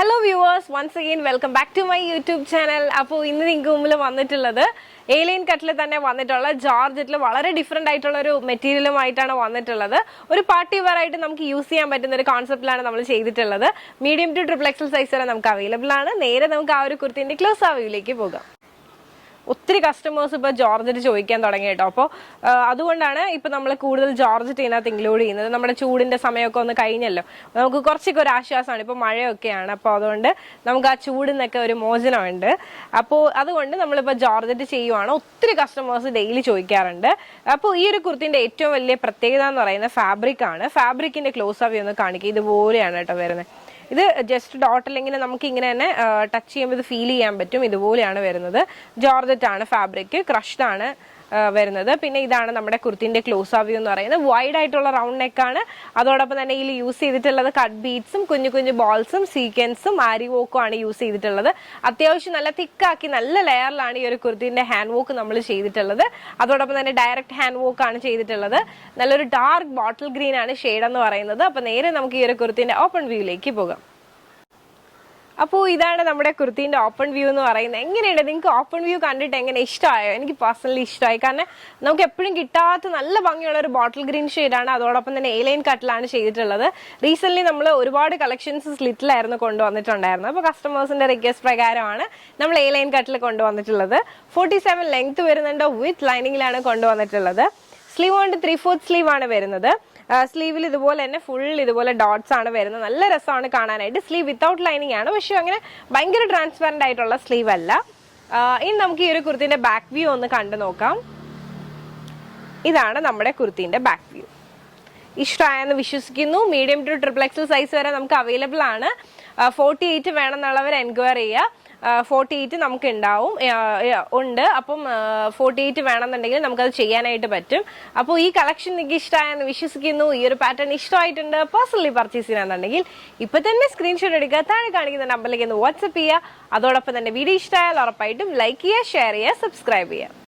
Hello viewers once again welcome back to my YouTube channel അപ്പോൾ ഇന്ന് നിങ്ങൾക്ക് മുമ്പിൽ വന്നിട്ടുള്ളത് ഏലിയൻ കട്ടിൽ തന്നെ വന്നിട്ടുള്ള ജോർജറ്റിൽ വളരെ ഡിഫറെന്റ് ആയിട്ടുള്ള ഒരു മെറ്റീരിയലുമായിട്ടാണ് വന്നിട്ടുള്ളത്. ഒരു പാർട്ടി വെയർ ആയിട്ട് നമുക്ക് യൂസ് ചെയ്യാൻ പറ്റുന്ന ഒരു കോൺസെപ്റ്റിലാണ് നമ്മൾ ചെയ്തിട്ടുള്ളത്. മീഡിയം ടു ട്രിപ്പിൾ സൈസ് വരെ നമുക്ക് അവൈലബിൾ ആണ്. നേരെ നമുക്ക് ആ ഒരു കുർത്തിന്റെ ക്ലോസ് ആ വ്യൂയിലേക്ക് പോകാം. ഒത്തിരി കസ്റ്റമേഴ്സ് ഇപ്പോൾ ജോർജറ്റ് ചോദിക്കാൻ തുടങ്ങി കേട്ടോ. അപ്പോൾ അതുകൊണ്ടാണ് ഇപ്പോൾ നമ്മൾ കൂടുതൽ ജോർജറ്റ് ഇതിനകത്ത് ഇൻക്ലൂഡ് ചെയ്യുന്നത്. നമ്മുടെ ചൂടിന്റെ സമയമൊക്കെ ഒന്ന് കഴിഞ്ഞല്ലോ. നമുക്ക് കുറച്ചൊക്കെ ഒരു ആശ്വാസമാണ്. ഇപ്പോൾ മഴയൊക്കെയാണ്. അപ്പോൾ അതുകൊണ്ട് നമുക്ക് ആ ചൂടിൽ നിന്നൊക്കെ ഒരു മോചനമുണ്ട്. അപ്പോൾ അതുകൊണ്ട് നമ്മളിപ്പോൾ ജോർജറ്റ് ചെയ്യുവാണ്. ഒത്തിരി കസ്റ്റമേഴ്സ് ഡെയിലി ചോദിക്കാറുണ്ട്. അപ്പോൾ ഈ ഒരു കുർത്തിന്റെ ഏറ്റവും വലിയ പ്രത്യേകത എന്ന് പറയുന്നത് ഫാബ്രിക് ആണ്. ഫാബ്രിക്കിന്റെ ക്ലോസ് അവി ഒന്ന് കാണിക്കുക ഇതുപോലെയാണ് കേട്ടോ വരുന്നത്. ഇത് ജസ്റ്റ് ഡോട്ട് അല്ലെങ്കിൽ നമുക്ക് ഇങ്ങനെ തന്നെ ടച്ച് ചെയ്യുമ്പോൾ ഇത് ഫീൽ ചെയ്യാൻ പറ്റും. ഇതുപോലെയാണ് വരുന്നത്. ജോർജറ്റ് ആണ് ഫാബ്രിക് ക്രഷ്ഡ് ആണ്. വരുന്നത്. പിന്നെ ഇതാണ് നമ്മുടെ കുർത്തിന്റെ ക്ലോസ് ആവ്യൂ എന്ന് പറയുന്നത്. വൈഡ് ആയിട്ടുള്ള റൗണ്ട് നെക്കാണ് അതോടൊപ്പം തന്നെ ഇതിൽ യൂസ് ചെയ്തിട്ടുള്ളത് കട്ട് ബീറ്റ്സും കുഞ്ഞു കുഞ്ഞു ബോൾസും സീക്വൻസും ആരി വോക്കും ആണ് യൂസ് ചെയ്തിട്ടുള്ളത്. അത്യാവശ്യം നല്ല തിക്കാക്കി നല്ല ലെയറിലാണ് ഈ ഒരു കുർത്തിന്റെ ഹാൻഡ് വോക്ക് നമ്മൾ ചെയ്തിട്ടുള്ളത്. അതോടൊപ്പം തന്നെ ഡയറക്റ്റ് ഹാൻഡ് വോക്ക് ആണ് ചെയ്തിട്ടുള്ളത്. നല്ലൊരു ഡാർക്ക് ബോട്ടിൽ ഗ്രീൻ ആണ് ഷെയ്ഡ് എന്ന് പറയുന്നത്. അപ്പൊ നേരെ നമുക്ക് ഈ ഒരു കുർത്തിന്റെ ഓപ്പൺ വ്യൂയിലേക്ക് പോകാം. അപ്പോൾ ഇതാണ് നമ്മുടെ കുർത്തീന്റെ ഓപ്പൺ വ്യൂ എന്ന് പറയുന്നത്. എങ്ങനെയുണ്ട്? നിങ്ങൾക്ക് ഓപ്പൺ വ്യൂ കണ്ടിട്ട് എങ്ങനെ ഇഷ്ടമായോ? എനിക്ക് പേഴ്സണലി ഇഷ്ടമായി. കാരണം നമുക്ക് എപ്പോഴും കിട്ടാത്ത നല്ല ഭംഗിയുള്ള ഒരു ബോട്ടിൽ ഗ്രീൻ ഷെയ്ഡാണ് അതോടൊപ്പം തന്നെ എലൈൻ കട്ടിലാണ് ചെയ്തിട്ടുള്ളത്. റീസെന്റ്ലി നമ്മൾ ഒരുപാട് കളക്ഷൻസ് സ്ലിറ്റിലായിരുന്നു കൊണ്ടുവന്നിട്ടുണ്ടായിരുന്നത്. അപ്പോൾ കസ്റ്റമേഴ്സിന്റെ റിക്വസ്റ്റ് പ്രകാരമാണ് നമ്മൾ എലൈൻ കട്ടിൽ കൊണ്ടുവന്നിട്ടുള്ളത്. ഫോർട്ടി സെവൻ ലെങ്ത് വരുന്നുണ്ട് വിത്ത് ലൈനിങ്ങിലാണ് കൊണ്ടുവന്നിട്ടുള്ളത്. സ്ലീവ് കൊണ്ട് ത്രീ ഫോർത്ത് സ്ലീവ് ആണ് വരുന്നത്. സ്ലീവിൽ ഇതുപോലെ തന്നെ ഫുൾ ഇതുപോലെ ഡോട്ട്സ് ആണ് വരുന്നത്. നല്ല രസമാണ് കാണാനായിട്ട്. സ്ലീവ് വിത്തൗട്ട് ലൈനിങ് ആണ്. പക്ഷേ അങ്ങനെ ഭയങ്കര ട്രാൻസ്പെറന്റ് ആയിട്ടുള്ള സ്ലീവ് അല്ല. ഇനി നമുക്ക് ഈ ഒരു കുർത്തിന്റെ ബാക്ക് വ്യൂ ഒന്ന് കണ്ടു നോക്കാം. ഇതാണ് നമ്മുടെ കുർത്തിന്റെ ബാക്ക് വ്യൂ ഇഷ്ടമായെന്ന് വിശ്വസിക്കുന്നു. Medium to triple XL size വരെ നമുക്ക് അവൈലബിൾ ആണ്. ഫോർട്ടി എയ്റ്റ് വേണമെന്നുള്ളവർ എൻക്വയറി ചെയ്യുക. ഫോർട്ടി എയ്റ്റ് നമുക്ക് ഉണ്ടാവും ഉണ്ട്. അപ്പം ഫോർട്ടി എയ്റ്റ് വേണമെന്നുണ്ടെങ്കിൽ നമുക്കത് ചെയ്യാനായിട്ട് പറ്റും. അപ്പോൾ ഈ കളക്ഷൻ നിങ്ങൾക്ക് ഇഷ്ടമായെന്ന് വിശ്വസിക്കുന്നു. ഈ ഒരു പാറ്റേൺ ഇഷ്ടമായിട്ടുണ്ട്. പേഴ്സണലി പർച്ചേസ് ചെയ്യാന്നുണ്ടെങ്കിൽ ഇപ്പൊ തന്നെ സ്ക്രീൻഷോട്ട് എടുക്കുക. താഴെ കാണിക്കുന്ന നമ്പറിലേക്ക് ഒന്ന് വാട്സപ്പ് ചെയ്യുക. അതോടൊപ്പം തന്നെ വീഡിയോ ഇഷ്ടമായാൽ ഉറപ്പായിട്ടും ലൈക്ക് ചെയ്യുക ഷെയർ ചെയ്യുക സബ്സ്ക്രൈബ് ചെയ്യുക.